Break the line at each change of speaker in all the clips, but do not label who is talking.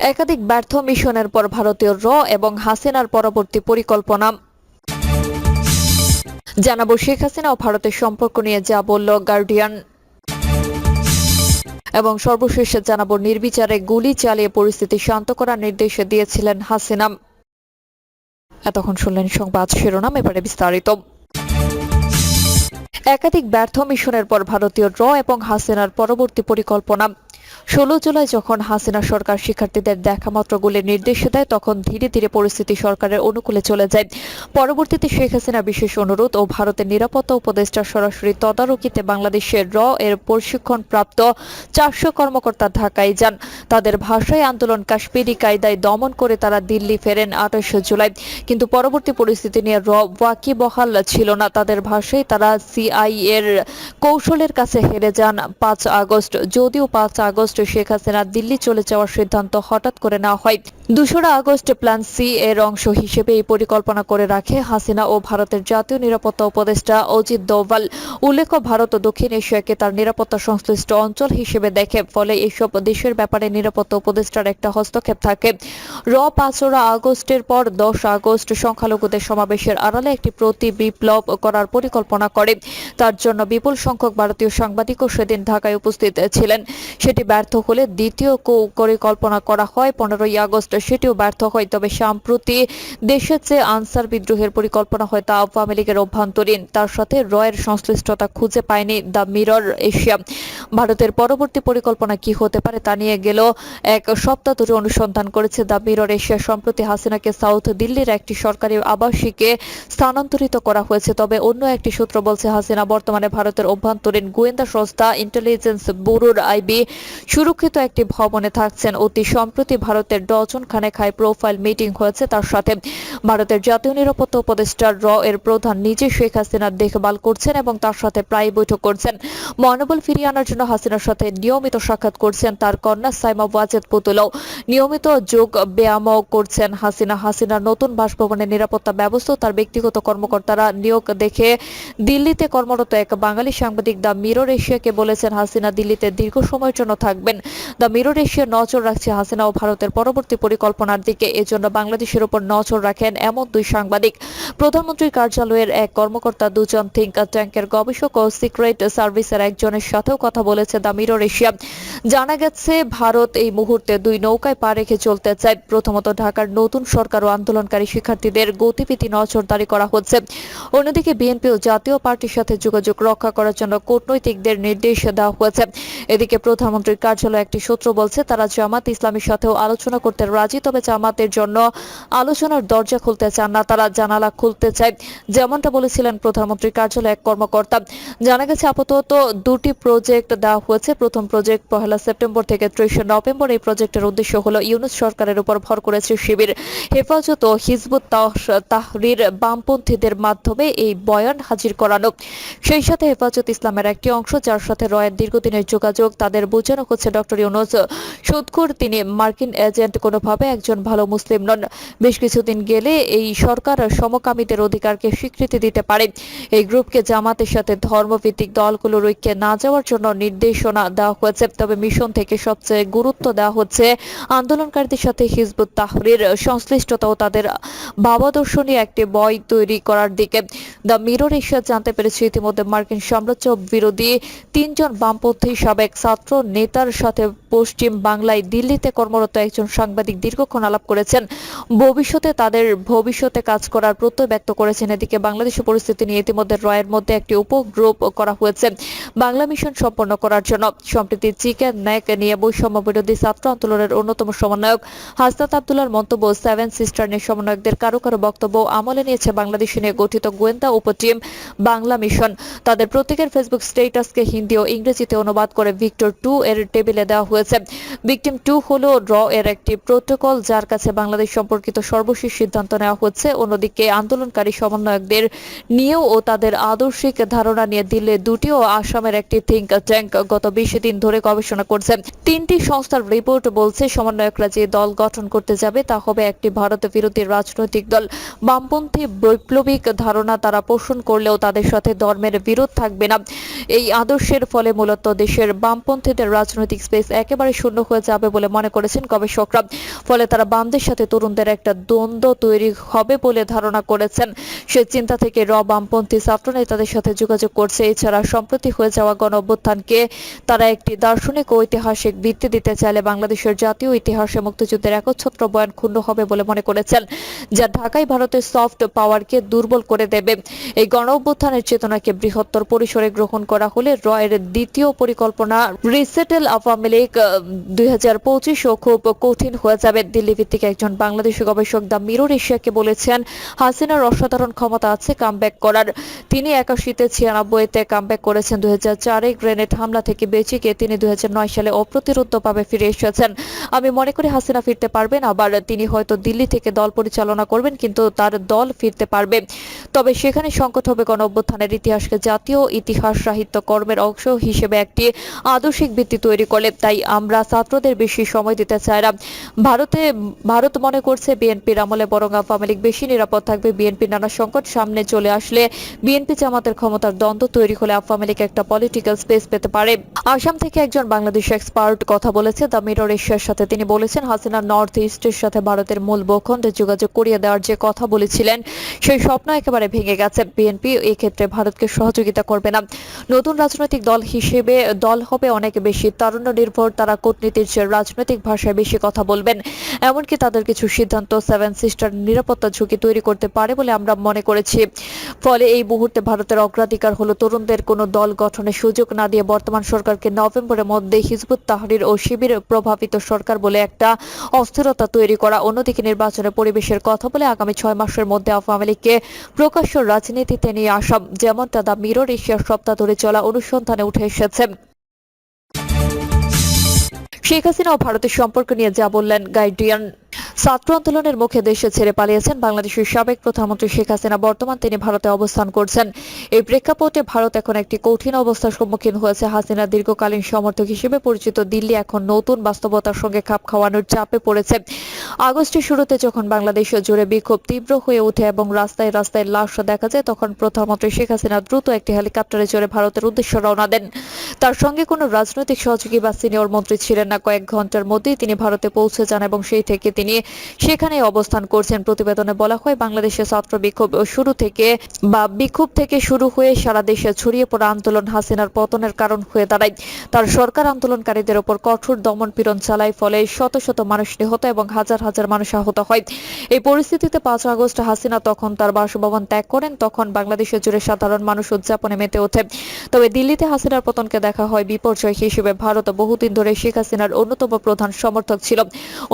একাধিক ব্যর্থ মিশনের পর ভারতীয় র এবং হাসিনার পরবর্তী পরিকল্পনা। জানাব শেখ হাসিনা ও ভারতের সম্পর্ক নিয়ে যা বলল গার্ডিয়ান। এবং সর্বশেষে জানাব নির্বিচারে গুলি চালিয়ে পরিস্থিতি শান্ত করার নির্দেশ দিয়েছিলেন হাসিনা। এতক্ষণ শুনলেন সংবাদ শিরোনাম, এবারে বিস্তারিত। একাধিক ব্যর্থ মিশনের পর ভারতীয় র এবং হাসিনার পরবর্তী পরিকল্পনা। ষোলো জুলাই যখন হাসিনা সরকার শিক্ষার্থীদের দেখামাত্র গুলির নির্দেশ দেয়, তখন ধীরে ধীরে পরিস্থিতি সরকারের অনুকূলে চলে যায়। পরবর্তীতে শেখ হাসিনা বিশেষ অনুরোধ ও ভারতের নিরাপত্তা উপদেষ্টা সরাসরি তদারকিতে বাংলাদেশের র এর প্রশিক্ষণ প্রাপ্ত চারশো কর্মকর্তা ঢাকায় যান। তাদের ভাষায় আন্দোলন কাশ্মীরি কায়দায় দমন করে তারা দিল্লি ফেরেন আঠাশে জুলাই। কিন্তু পরবর্তী পরিস্থিতি নিয়ে র ওয়াকিবহাল ছিল না। তাদের ভাষায় তারা সিআই এর কৌশলের কাছে হেরে যান পাঁচ আগস্ট। যদিও পাঁচ আগস্ট শেখ হাসিনা দিল্লি চলে যাওয়ার সিদ্ধান্ত হঠাৎ করে নেওয়া হয়। দোসরা আগস্ট প্ল্যান সি এর অংশ হিসেবে এই পরিকল্পনা করে রাখে হাসিনা ও ভারতের জাতীয় নিরাপত্তা উপদেষ্টা অজিত দোভাল। উল্লেখ্য, ভারত ও দক্ষিণ এশিয়াকে তার নিরাপত্তা সংশ্লিষ্ট অঞ্চল হিসেবে দেখে, ফলে এইসব দেশের ব্যাপারে নিরাপত্তা উপদেষ্টার একটা হস্তক্ষেপ থাকে। র পাঁচরা আগস্টের পর দশ আগস্ট সংখ্যালঘুদের সমাবেশের আড়ালে একটি প্রতি বিপ্লব করার পরিকল্পনা করে। তার জন্য বিপুল সংখ্যক ভারতীয় সাংবাদিকও সেদিন ঢাকায় উপস্থিত ছিলেন। সেটি ব্যর্থ হলে দ্বিতীয় পরিকল্পনা করা হয়। পনেরোই আগস্ট সেটিও ব্যর্থ হয়, তবে সম্প্রতি দেশের চেয়ে আনসার বিদ্রোহের পরিকল্পনা হয় তা আওয়ামী লীগের অভ্যন্তরীণ। তার সাথে রয়ের সংশ্লিষ্টতা খুঁজে পায়নি দ্য মিরর এশিয়া। ভারতের পরবর্তী পরিকল্পনা কি হতে পারে তা নিয়ে গেল এক সপ্তাহ ধরে অনুসন্ধান করেছে দ্য মিরর এশিয়া। সম্প্রতি হাসিনাকে সাউথ দিল্লির একটি সরকারি আবাসিকে স্থানান্তরিত করা হয়েছে, তবে অন্য একটি সূত্র বলছে, হাসিনা বর্তমানে ভারতের অভ্যন্তরীণ গোয়েন্দা সংস্থা ইন্টেলিজেন্স ব্যুরোর আইবি সুরক্ষিত একটি ভবনে থাকছেন। অতি সম্প্রতি ভারতের ডজন খানেক হাই প্রোফাইল মিটিং হয়েছে তার সাথে। ভারতের জাতীয় নিরাপত্তা উপদেষ্টা র এর প্রধান নিজে শেখ হাসিনার দেখভাল করছেন এবং তার সাথে প্রায় বৈঠক করছেন। মনোবল ফিরিয়ে আনার জন্য হাসিনার সাথে নিয়মিত সাক্ষাৎ করছেন তার কন্যা সাইমা ওয়াজেদ পুতুলও। নিয়মিত যোগ ব্যায়ামও করছেন হাসিনা। হাসিনার নতুন বাসভবনের নিরাপত্তা ব্যবস্থা তার ব্যক্তিগত কর্মকর্তারা নিয়োগ দেখে দিল্লিতে কর্মরত এক বাঙালি সাংবাদিক দ্য মিরর এশিয়াকে বলেছেন, হাসিনা দিল্লিতে দীর্ঘ সময়ের জন্য থাকবেন। দ্য মিরর এশিয়া নজর রাখছে হাসিনা ও ভারতের পরবর্তী পরিকল্পনার দিকে। এজন্য বাংলাদেশের উপর নজর রাখেন এমন দুই সাংবাদিক। প্রধানমন্ত্রীর কার্যালয়ের এক কর্মকর্তা দুজন থিঙ্ক ট্যাঙ্কের গবেষক ও সিক্রেট সার্ভিসের একজনের সাথেও কথা বলেছে দ্য মিরর এশিয়া। জানা গেছে, ভারত এই মুহূর্তে দুই নৌকায় পা রেখে চলতে চায়। প্রথমত, ঢাকার নতুন সরকার ও আন্দোলনকারী শিক্ষার্থীদের গতিবিধি নজরদারি করা হচ্ছে। অন্যদিকে বিএনপি ও জাতীয় পার্টির সাথে যোগাযোগ রক্ষা করার জন্য কূটনৈতিকদের নির্দেশ দেওয়া হয়েছে। এদিকে, প্রধানমন্ত্রীর কার্যালয়ে একটি সূত্র বলছে, তারা জামাত ইসলামীর সাথেও আলোচনা করতে রাজি, তবে জামাতের জন্য আলোচনার দরজা খুলতে চান না, তারা জানালা খুলতে চায়। যেমনটা বলেছিলেন প্রধানমন্ত্রীর কার্যালয়ে এক কর্মকর্তা। জানা গেছে, আপাতত দুটি প্রজেক্ট দেওয়া হয়েছে। প্রথম প্রজেক্ট পহেলা সেপ্টেম্বর থেকে ত্রিশে নভেম্বর। এই প্রজেক্টের উদ্দেশ্য হলো ইউনুস সরকারের উপর ভর করেছে শিবির। হেফাজত ও হিজবুত তাহরির বামপন্থীদের মাধ্যমে এই বয়ান হাজির করানো। সেই সাথে হেফাজত ইসলামের একটি অংশ, যার সাথে রয়ের দীর্ঘদিনের যোগাযোগ, তাদের বোঝানো হচ্ছে ডক্টর ইউনুস, সুদখোর তিনি মার্কিন এজেন্ট, কোনোভাবে একজন ভালো মুসলিম নন। বেশ কিছুদিন গেলে এই সরকার সমকামীদের অধিকারকে স্বীকৃতি দিতে পারে। এই গ্রুপকে জামাতের সাথে ধর্মভিত্তিক দলগুলোর ঐক্যে না যাওয়ার জন্য নির্দেশনা দেওয়া হয়েছে। তবে মিশন থেকে সবচেয়ে গুরুত্ব দেওয়া হচ্ছে আন্দোলনকারীদের সাথে হিজবুত তাহরির সংশ্লিষ্টতা ও তাদের ভাবাদর্শনী একটি বই তৈরি করার দিকে। দ্য মিরর এশিয়া জানতে পেরেছে, ইতিমধ্যে মার্কিন সাম্রাজ্য বিরোধী তিনজন বামপন্থী সাবেক ছাত্র নেতার সাথে পশ্চিম বাংলায় দিল্লিতে কর্মরত একজন সাংবাদিক দীর্ঘক্ষণ আলাপ করেছেন। ভবিষ্যতে তাদের ভবিষ্যতে কাজ করার প্রত্যয় ব্যক্ত করেছেন। এদিকে বাংলাদেশের পরিস্থিতি নিয়ে ইতিমধ্যে রয়ের মধ্যে একটি উপগ্রুপ করা হয়েছে বাংলা মিশন সম্পন্ন করার জন্য। সম্প্রতি চিকেন ন্যাক নিয়ে বৈষম্য বিরোধী ছাত্র আন্দোলনের অন্যতম সমন্বয়ক হাসনাত আবদুল্লার মন্তব্য, সেভেন সিস্টার নিয়ে সমন্বয়কদের কারও কারও বক্তব্য আমলে নিয়েছে বাংলাদেশ নিয়ে গঠিত গোয়েন্দা উপটিম বাংলা মিশন। তাদের প্রত্যেকের ফেসবুক স্টেটাসকে হিন্দি ও ইংরেজিতে অনুবাদ করে ভিক্টর টু এর টেবিলে দেওয়া হয়েছে। ভিকটিম টু হলো র এর একটি প্রোটোকল যার কাছে বাংলাদেশ সম্পর্কিত সর্বশেষ সিদ্ধান্ত নেওয়া হচ্ছে অন্যদিকে আন্দোলনকারী সমন্বয়কদের নিয়েও ও তাদের আদর্শিক ধারণা নিয়ে দিল্লি দুটি ও আসামের একটি থিঙ্ক ট্যাঙ্ক গত বিশ দিন ধরে গবেষণা করছে। তিনটি সংস্থার রিপোর্ট বলছে, সমন্বয়করা যে দল গঠন করতে যাবে তা হবে একটি ভারত বিরোধী রাজনৈতিক দল। বামপন্থী বৈপ্লবিক ধারণা তারা পোষণ করলেও তাদের সাথে ধর্মের বিরোধ থাকবে না। এই আদর্শের ফলে মূলত দেশের বামপন্থীদের রাজনৈতিক রাজনৈতিক স্পেস একেবারে শূন্য হয়ে যাবে বলে মনে করেছেন গবেষকরা। ফলে তারা বামদের সাথে তরুণদের একটা দ্বন্দ্ব তৈরি হবে বলে ধারণা করেছেন। সে চিন্তা থেকে র বামপন্থী ছাত্র নেতাদের সাথে যোগাযোগ করছে। এছাড়া সম্প্রতি হয়ে যাওয়া গণ অভ্যুত্থানকে তারা একটি দার্শনিক ও ঐতিহাসিক ভিত্তি দিতে চাইলে বাংলাদেশের জাতীয় ইতিহাসে মুক্তিযুদ্ধের একচ্ছত্র বয়ান ক্ষুণ্ণ হবে বলে মনে করেছেন, যা ঢাকায় ভারতের সফট পাওয়ারকে দুর্বল করে দেবে। এই গণ অভ্যুত্থানের চেতনাকে বৃহত্তর পরিসরে গ্রহণ করা হলে র এর দ্বিতীয় পরিকল্পনা রিসেটেল আওয়ামী লীগ দুই পঁচিশও খুব কঠিন হয়ে যাবে দিল্লি ভিত্তিক একজন বাংলাদেশি গবেষক দ্য মিরর এশিয়াকে বলেছেন, হাসিনার অসাধারণ ক্ষমতা আছে কামব্যাক করার। তিনি একাশিতে ছিয়ানব্বইতে কামব্যাক করেছেন। দুই হাজার চারে গ্রেনেড হামলা থেকে বেঁচে গিয়ে তিনি দুই হাজার নয় সালে অপ্রতিরোধ্যভাবে ফিরে এসেছেন। আমি মনে করি হাসিনা ফিরতে পারবেন, আবার তিনি হয়তো দিল্লি থেকে দল পরিচালনা করবেন, কিন্তু তার দল ফিরতে পারবে। তবে সেখানে সংকট হবে গণ অভ্যুত্থানের ইতিহাসকে জাতীয় ইতিহাস সাহিত্য কর্মের অংশ হিসেবে একটি আদর্শিক ভিত্তি তৈরি করে তাই আমরা ছাত্রদের বেশি সময় দিতে চাই না। ভারতে, ভারত মনে করছে বিএনপির আমলে বরং আওয়ামী লীগ বেশি নিরাপদ থাকবে। বিএনপির নানা সংকট সামনে চলে আসলে বিএনপি জামাতের ক্ষমতার দ্বন্দ্ব তৈরি হলে আওয়ামী লীগ একটা পলিটিক্যাল স্পেস পেতে পারে। আসাম থেকে একজন বাংলাদেশ এক্সপার্ট কথা বলেছে। দ্য মিরর এশিয়ার সাথে তিনি বলেছেন, হাসিনা নর্থ ইস্টের সাথে ভারতের মূল ভূখণ্ডে যোগাযোগ করিয়ে দেওয়ার যে কথা বলেছিলেন, সেই স্বপ্ন একেবারে ভেঙে গেছে। বিএনপি ক্ষেত্রে ভারতকে সহযোগিতা করবে না। নতুন রাজনৈতিক দল হিসেবে দল হবে অনেক বেশি। তারুণ্য নির্ভর তারা কূটনীতির চেয়ে রাজনৈতিক ভাষায় বেশি কথা বলবেন। এমনকি তাদের কিছু সিদ্ধান্ত সেভেন সিস্টার নিরাপত্তা ঝুঁকি তৈরি করতে পারে বলে আমরা মনে করেছি। ফলে এই মুহূর্তে ভারতের অগ্রাধিকার হলো তরুণদের কোনো দল গঠনের সুযোগ না দিয়ে বর্তমান সরকারকে নভেম্বরের মধ্যে হিজবুত তাহরির ও শিবির প্রভাবিত সরকার বলে একটা অস্থিরতা তৈরি করা, অন্যদিকে নির্বাচনের পরিবেশের কথা বলে আগামী ছয় মাসের মধ্যে আওয়ামী লীগকে প্রকাশ্য রাজনীতিতে নিয়ে আসা, যেমনটা দ্য মিরর এশিয়ার সপ্তাহ ধরে চলা অনুসন্ধানে উঠে এসেছে। শেখ হাসিনা ও ভারতের সম্পর্ক নিয়ে যা বললেন গাইডিয়ান ছাত্র আন্দোলনের মুখে দেশে ছেড়ে পালিয়েছেন বাংলাদেশের সাবেক প্রধানমন্ত্রী শেখ হাসিনা। বর্তমান তিনি ভারতে অবস্থান করছেন। এই প্রেক্ষাপটে ভারত এখন একটি কঠিন অবস্থার সম্মুখীন হয়েছে। হাসিনা দীর্ঘকালীন সমর্থক হিসেবে পরিচিত দিল্লি এখন নতুন বাস্তবতার সঙ্গে খাপ খাওয়ানোর চাপে পড়েছে। আগস্টের শুরুতে যখন বাংলাদেশ জুড়ে বিক্ষোভ তীব্র হয়ে ওঠে এবং রাস্তায় রাস্তায় লাশ দেখা যায়, তখন প্রধানমন্ত্রী শেখ হাসিনা দ্রুত একটি হেলিকপ্টারে চড়ে ভারতের উদ্দেশ্যে রওনা দেন। তার সঙ্গে কোনো রাজনৈতিক সহযোগী বা সিনিয়র মন্ত্রী ছিলেন না। কয়েক ঘণ্টার মধ্যেই তিনি ভারতে পৌঁছে যান এবং সেই থেকে তিনি সেখানে অবস্থান করছেন প্রতিবেদনে বলা হয় বাংলাদেশের ছাত্র বিক্ষোভ শুরু থেকে বা বিক্ষোভ থেকে শুরু হয়ে সারা দেশে ছড়িয়ে পড়া আন্দোলন হাসিনার পতনের কারণ হয়ে দাঁড়ায়। তার সরকার আন্দোলনকারীদের ওপর কঠোর দমন পীড়ন চালায়, ফলে শত শত মানুষ নিহত এবং হাজার হাজার মানুষ আহত হয়। এই পরিস্থিতিতে পাঁচ আগস্ট হাসিনা তখন তার বাসভবন ত্যাগ করেন, তখন বাংলাদেশের জুড়ে সাধারণ মানুষ উদযাপনে মেতে ওঠে। তবে দিল্লিতে হাসিনার পতনকে দেখা হয় বিপর্যয় হিসেবে। ভারত বহুদিন ধরে শেখ হাসিনার অন্যতম প্রধান সমর্থক ছিল।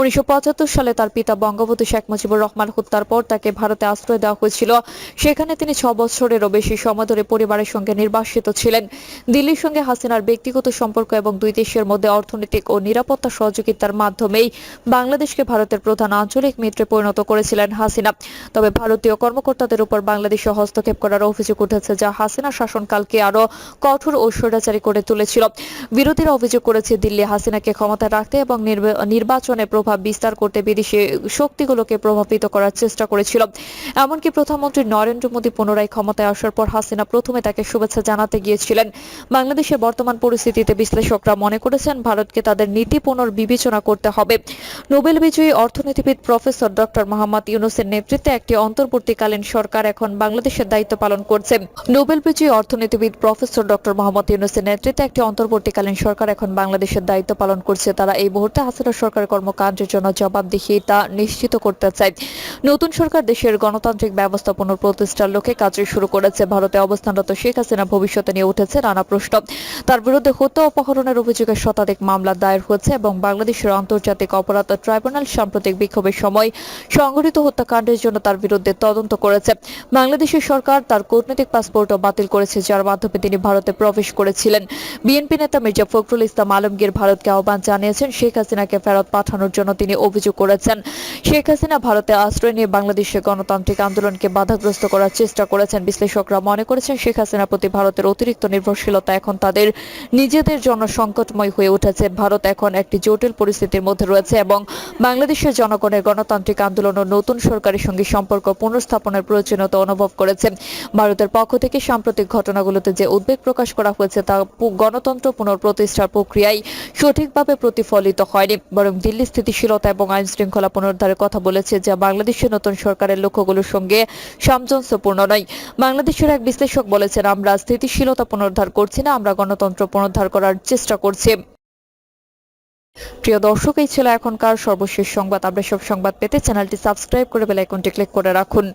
উনিশশো পঁচাত্তর সালে তার পিতা বঙ্গবন্ধু শেখ মুজিবুর রহমান হত্যার পর তাকে ভারতে আশ্রয় দেওয়া হয়েছিল। সেখানে তিনি ছ বছরেরও বেশি সময় ধরে পরিবারের সঙ্গে নির্বাসিত ছিলেন। দিল্লির সঙ্গে হাসিনার ব্যক্তিগত সম্পর্ক এবং দুই দেশের মধ্যে অর্থনৈতিক ও নিরাপত্তা সহযোগিতার মাধ্যমেই বাংলাদেশকে ভারতের প্রধান আঞ্চলিক মিত্রে পরিণত করেছিলেন হাসিনা। তবে ভারতীয় কর্মকর্তাদের উপর বাংলাদেশে হস্তক্ষেপ করার অভিযোগ উঠেছে যা হাসিনা শাসনকালকে আরও কঠোর ও স্বৈরাচারী করে তুলেছিল। বিরোধীরা অভিযোগ করেছে, দিল্লি হাসিনাকে ক্ষমতায় রাখতে এবং নির্বা- নির্বাচনে প্রভাব বিস্তার করতে বিদেশি শক্তিগুলোকে প্রভাবিত করার চেষ্টা করেছিল। এমনকি প্রধানমন্ত্রী নরেন্দ্র মোদী পুনরায় ক্ষমতায় আসার পর হাসিনা প্রথমে তাকে শুভেচ্ছা জানাতে গিয়েছিলেন। বাংলাদেশের বর্তমান পরিস্থিতিতে বিশ্লেষকরা মনে করেছেন, ভারতকে তাদের নীতি পুনর্বিবেচনা করতে হবে। নোবেল বিজয়ী অর্থনীতিবিদ প্রফেসর ডক্টর মোহাম্মদ ইউনুসের নেতৃত্বে একটি অন্তর্বর্তীকালীন সরকার এখন বাংলাদেশের দায়িত্ব পালন করছে। নোবেল বিজয়ী অর্থনীতিবিদ প্রফেসর ডক্টর মোহাম্মদ ইউনুসের নেতৃত্বে একটি অন্তর্বর্তীকালীন সরকার এখন বাংলাদেশের দায়িত্ব পালন করছে। তারা এই মুহূর্তে হাসিনা সরকারের কর্মকাণ্ডের জন্য জবাবদিহি তা নিশ্চিত করতে চায়। নতুন সরকার দেশের গণতান্ত্রিক ব্যবস্থা পুনঃপ্রতিষ্ঠার লক্ষ্যে কাজ শুরু করেছে। ভারতে অবস্থানরত শেখ হাসিনা ভবিষ্যতে নিয়ে উঠেছে নানা প্রশ্ন। তার বিরুদ্ধে হত্যা অপহরণের অভিযোগে শতাধিক মামলা দায়ের হয়েছে এবং বাংলাদেশের আন্তর্জাতিক অপরাধ ট্রাইব্যুনাল সাম্প্রতিক বিক্ষোভের সময় সংঘটিত হত্যাকাণ্ডের জন্য তার বিরুদ্ধে তদন্ত করেছে। বাংলাদেশের সরকার তার কূটনৈতিক পাসপোর্টও বাতিল করেছে, যার মাধ্যমে তিনি ভারতে প্রবেশ করেছিলেন। বিএনপি নেতা মির্জা ফখরুল ইসলাম আলমগীর ভারতকে আহ্বান জানিয়েছেন, শেখ হাসিনাকে ফেরত পাঠানোর জন্য তিনি অভিযোগ করেছেন। শেখ হাসিনা ভারতে আশ্রয় নিয়ে বাংলাদেশের গণতান্ত্রিক আন্দোলনকে বাধাগ্রস্ত করার চেষ্টা করেছেন। বিশ্লেষকরা মনে করেছেন, শেখ হাসিনার প্রতি ভারতের অতিরিক্ত নির্ভরশীলতা এখন তাদের নিজেদের জন্য সংকটময় হয়ে উঠেছে। ভারত এখন একটি জটিল পরিস্থিতির মধ্যে রয়েছে এবং বাংলাদেশের জনগণের গণতান্ত্রিক আন্দোলন ও নতুন সরকারের সঙ্গে সম্পর্ক পুনঃস্থাপনের প্রয়োজনীয়তা অনুভব করেছে। ভারতের পক্ষ থেকে সাম্প্রতিক ঘটনাগুলোতে যে উদ্বেগ প্রকাশ করা হয়েছে, তা গণতন্ত্র পুনঃপ্রতিষ্ঠার প্রক্রিয়ায় সঠিকভাবে প্রতিফলিত হয়নি, বরং দিল্লি স্থিতিশীলতা এবং আইন শৃঙ্খলা পুনরুদ্ধারের কথা বলেছে, যা বাংলাদেশের নতুন সরকারের লক্ষ্যগুলোর সঙ্গে সামঞ্জস্যপূর্ণ নয়। বাংলাদেশের এক বিশ্লেষক বলেছেন, আমরা স্থিতিশীলতা পুনরুদ্ধার করছি না, আমরা গণতন্ত্র পুনরুদ্ধার করার চেষ্টা করছি। প্রিয় দর্শক, এই ছিল এখনকার সর্বশেষ সংবাদ। আমরা সব সংবাদ পেতে চ্যানেলটি সাবস্ক্রাইব করে বেল আইকনটি ক্লিক করে রাখুন।